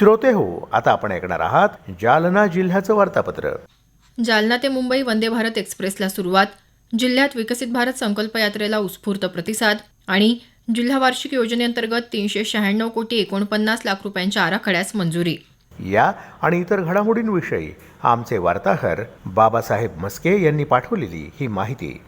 श्रोते हो आता आपण ऐकणार आहात जालना जिल्ह्याचं वार्तापत्र. जालना ते मुंबई वंदे भारत एक्सप्रेसला सुरुवात. जिल्ह्यात विकसित भारत संकल्प यात्रेला उत्स्फूर्त प्रतिसाद आणि जिल्हा वार्षिक योजनेअंतर्गत तीनशे शहाण्णव कोटी एकोणपन्नास लाख रुपयांच्या आराखड्यास मंजुरी. या आणि इतर घडामोडींविषयी आमचे वार्ताहर बाबासाहेब मस्के यांनी पाठवलेली ही माहिती.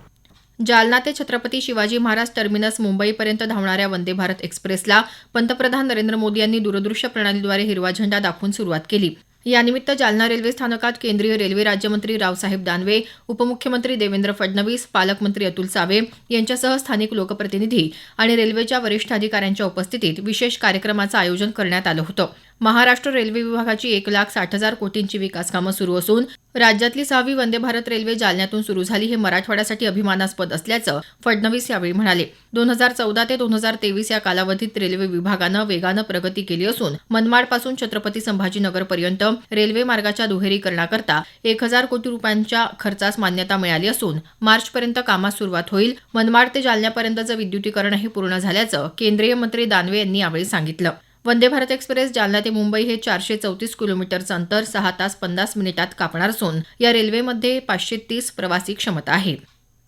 जालना ते छत्रपती शिवाजी महाराज टर्मिनस मुंबईपर्यंत धावणाऱ्या वंदे भारत एक्सप्रेसला पंतप्रधान नरेंद्र मोदी यांनी दूरदृश्य प्रणालीद्वारे हिरवा झेंडा दाखवून सुरुवात केली. यानिमित्त जालना रेल्वे स्थानकात केंद्रीय रेल्वे राज्यमंत्री रावसाहेब दानवे उपमुख्यमंत्री देवेंद्र फडणवीस पालकमंत्री अतुल सावे यांच्यासह स्थानिक लोकप्रतिनिधी आणि रेल्वेच्या वरिष्ठ अधिकाऱ्यांच्या उपस्थितीत विशेष कार्यक्रमाचं आयोजन करण्यात आलं होतं. महाराष्ट्र रेल्वे विभागाची एक लाख साठ हजार कोटींची विकास कामं सुरू असून राज्यातली सहावी वंदे भारत रेल्वे जालन्यातून सुरू झाली हे मराठवाड्यासाठी अभिमानास्पद असल्याचं फडणवीस यावेळी म्हणाले. दोन हजार चौदा ते दोन हजार तेवीस या कालावधीत रेल्वे विभागानं वेगानं प्रगती केली असून मनमाडपासून छत्रपती संभाजीनगरपर्यंत रेल्वे मार्गाच्या दुहेरीकरणाकरता एक हजार कोटी रुपयांच्या खर्चास मान्यता मिळाली असून मार्चपर्यंत कामास सुरुवात होईल. मनमाड ते जालन्यापर्यंतचं विद्युतीकरणही पूर्ण झाल्याचं केंद्रीय मंत्री दानवे यांनी यावेळी सांगितलं. वंदे भारत एक्सप्रेस जालना ते मुंबई हे चारशे चौतीस किलोमीटरचं अंतर सहा तास पन्नास मिनिटात कापणार असून या रेल्वेमध्ये पाचशे तीस प्रवासी क्षमता आहे.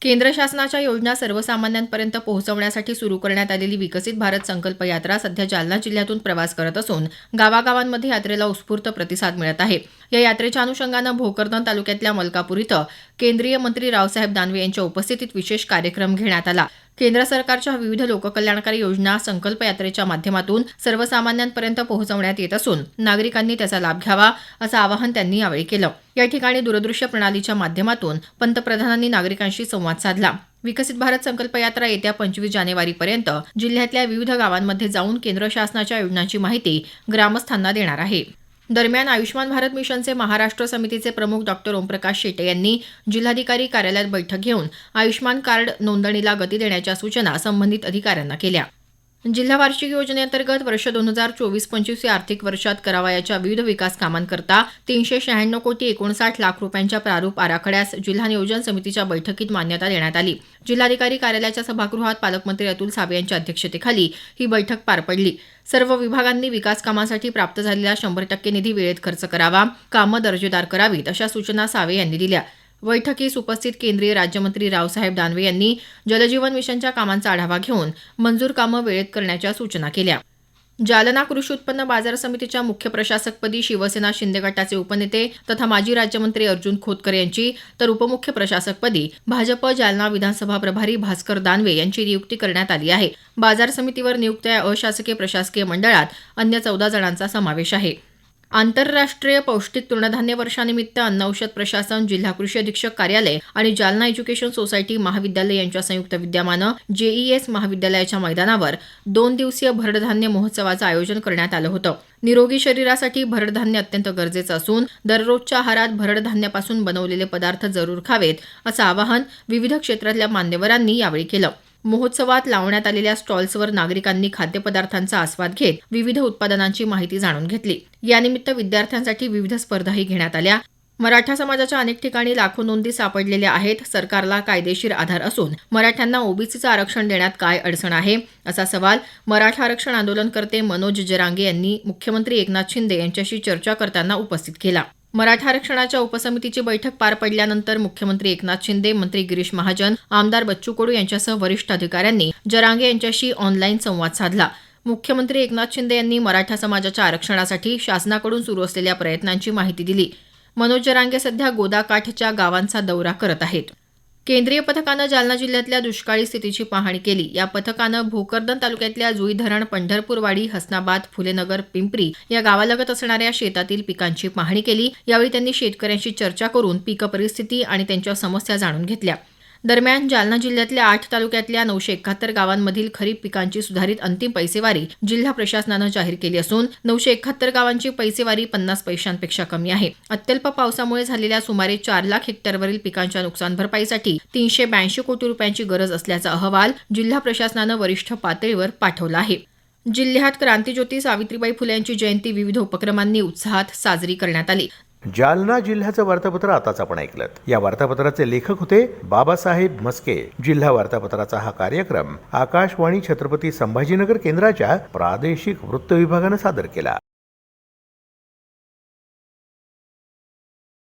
केंद्र शासनाच्या योजना सर्वसामान्यांपर्यंत पोहोचवण्यासाठी सुरू करण्यात आलेली विकसित भारत संकल्प यात्रा सध्या जालना जिल्ह्यातून प्रवास करत असून गावागावांमध्ये यात्रेला उत्स्फूर्त प्रतिसाद मिळत आहे. या यात्रेच्या अनुषंगानं भोकरदन तालुक्यातल्या मलकापूर इथं केंद्रीय मंत्री रावसाहेब दानवे यांच्या उपस्थितीत विशेष कार्यक्रम घेण्यात आला. केंद्र सरकारच्या विविध लोककल्याणकारी योजना संकल्प यात्रेच्या माध्यमातून सर्वसामान्यांपर्यंत पोहोचवण्यात येत असून नागरिकांनी त्याचा लाभ घ्यावा असं आवाहन त्यांनी यावेळी केलं. या ठिकाणी दूरदृश्य प्रणालीच्या माध्यमातून पंतप्रधानांनी नागरिकांशी संवाद साधला. विकसित भारत संकल्प यात्रा येत्या पंचवीस जानेवारीपर्यंत जिल्ह्यातल्या विविध गावांमध्ये जाऊन केंद्र शासनाच्या योजनांची माहिती ग्रामस्थांना देणार आहे. दरम्यान आयुष्मान भारत मिशनचे महाराष्ट्र समितीचे प्रमुख डॉक्टर ओमप्रकाश शेटे यांनी जिल्हाधिकारी कार्यालयात बैठक घेऊन आयुष्मान कार्ड नोंदणीला गती देण्याच्या सूचना संबंधित अधिकाऱ्यांना केल्या. जिल्हा वार्षिक योजनेअंतर्गत वर्ष दोन हजार चोवीस पंचवीस या आर्थिक वर्षात करावयाच्या विविध विकास कामांकरता तीनशे शहाण्णव कोटी एकोणसाठ लाख रुपयांच्या प्रारूप आराखड्यास जिल्हा नियोजन समितीच्या बैठकीत मान्यता देण्यात आली. जिल्हाधिकारी कार्यालयाच्या सभागृहात पालकमंत्री अतुल सावे यांच्या अध्यक्षतेखाली ही बैठक पार पडली. सर्व विभागांनी विकास कामासाठी प्राप्त झालेला शंभर टक्के निधी वेळेत खर्च करावा कामं दर्जेदार करावीत अशा सूचना सावे यांनी दिल्या. बैठकीस उपस्थित केंद्रीय राज्यमंत्री रावसाहेब दानवे यांनी जलजीवन मिशनच्या कामांचा आढावा घेऊन मंजूर कामं वेळेत करण्याच्या सूचना केल्या. जालना कृषी उत्पन्न बाजार समितीच्या मुख्य प्रशासकपदी शिवसेना शिंदे गटाचे उपनेते तथा माजी राज्यमंत्री अर्जुन खोतकर यांची तर उपमुख्य प्रशासकपदी भाजप जालना विधानसभा प्रभारी भास्कर दानवे यांची नियुक्ती करण्यात आली आहे. बाजार समितीवर नियुक्त या अशासकीय प्रशासकीय मंडळात अन्य चौदा जणांचा समावेश आहे. आंतरराष्ट्रीय पौष्टिक तृणधान्य वर्षानिमित्त अन्न औषध प्रशासन जिल्हा कृषी अधीक्षक कार्यालय आणि जालना एज्युकेशन सोसायटी महाविद्यालय यांच्या संयुक्त विद्यमानं जेईएस महाविद्यालयाच्या मैदानावर दोन दिवसीय भरडधान्य महोत्सवाचं आयोजन करण्यात आलं होतं. निरोगी शरीरासाठी भरडधान्य अत्यंत गरजेचं असून दररोजच्या आहारात भरडधान्यापासून बनवलेले पदार्थ जरूर खावेत असं आवाहन विविध क्षेत्रातल्या मान्यवरांनी यावेळी केलं. महोत्सवात लावण्यात आलेल्या स्टॉल्सवर नागरिकांनी खाद्यपदार्थांचा आस्वाद घेत विविध उत्पादनांची माहिती जाणून घेतली. यानिमित्त विद्यार्थ्यांसाठी विविध स्पर्धाही घेण्यात आल्या. मराठा समाजाच्या अनेक ठिकाणी लाखो नोंदी सापडलेल्या आहेत. सरकारला कायदेशीर आधार असून मराठ्यांना ओबीसीचं आरक्षण देण्यात काय अडचण आहे? असा सवाल मराठा आरक्षण आंदोलनकर्ते मनोज जरांगे यांनी मुख्यमंत्री एकनाथ शिंदे यांच्याशी चर्चा करताना उपस्थित केला. मराठा आरक्षणाच्या उपसमितीची बैठक पार पडल्यानंतर मुख्यमंत्री एकनाथ शिंदे मंत्री गिरीश महाजन आमदार बच्चू कडू यांच्यासह वरिष्ठ अधिकाऱ्यांनी जरांगे यांच्याशी ऑनलाईन संवाद साधला. मुख्यमंत्री एकनाथ शिंदे यांनी मराठा समाजाच्या आरक्षणासाठी शासनाकडून सुरू असलेल्या प्रयत्नांची माहिती दिली. मनोज जरांगे सध्या गोदाकाठच्या गावांचा दौरा करत आहेत. केंद्रीय पथकानं जालना जिल्ह्यातल्या दुष्काळी स्थितीची पाहणी केली. या पथकानं भोकरदन तालुक्यातल्या जुई धरण पंढरपूरवाडी हसनाबाद फुलेनगर पिंपरी या गावालगत असणाऱ्या शेतातील पिकांची पाहणी केली. यावेळी त्यांनी शेतकऱ्यांशी चर्चा करून पीक परिस्थिती आणि त्यांच्या समस्या जाणून घेतल्या. दरम्यान जालना जिल्ह्यातल्या आठ तालुक्यातल्या नऊशे एकाहत्तर गावांमधील खरीप पिकांची सुधारित अंतिम पैसेवारी जिल्हा प्रशासनानं जाहीर केली असून नऊशे एकाहत्तर गावांची पैसेवारी पन्नास पैशांपेक्षा कमी आहे. अत्यल्प पावसामुळे झालेल्या सुमारे चार लाख हेक्टरवरील पिकांच्या नुकसान भरपाईसाठी तीनशे ब्याऐंशी कोटी रुपयांची गरज असल्याचा अहवाल जिल्हा प्रशासनानं वरिष्ठ पातळीवर पाठवला आहे. जिल्ह्यात क्रांतीज्योती सावित्रीबाई फुले यांची जयंती विविध उपक्रमांनी उत्साहात साजरी करण्यात आली. जालना जिल्ह्याचं वार्तापत्र आताच आपण ऐकलं या वार्तापत्राचे लेखक होते बाबासाहेब मस्के जिल्हा वार्तापत्राचा हा कार्यक्रम आकाशवाणी छत्रपती संभाजीनगर केंद्राच्या प्रादेशिक वृत्त विभागानं सादर केला.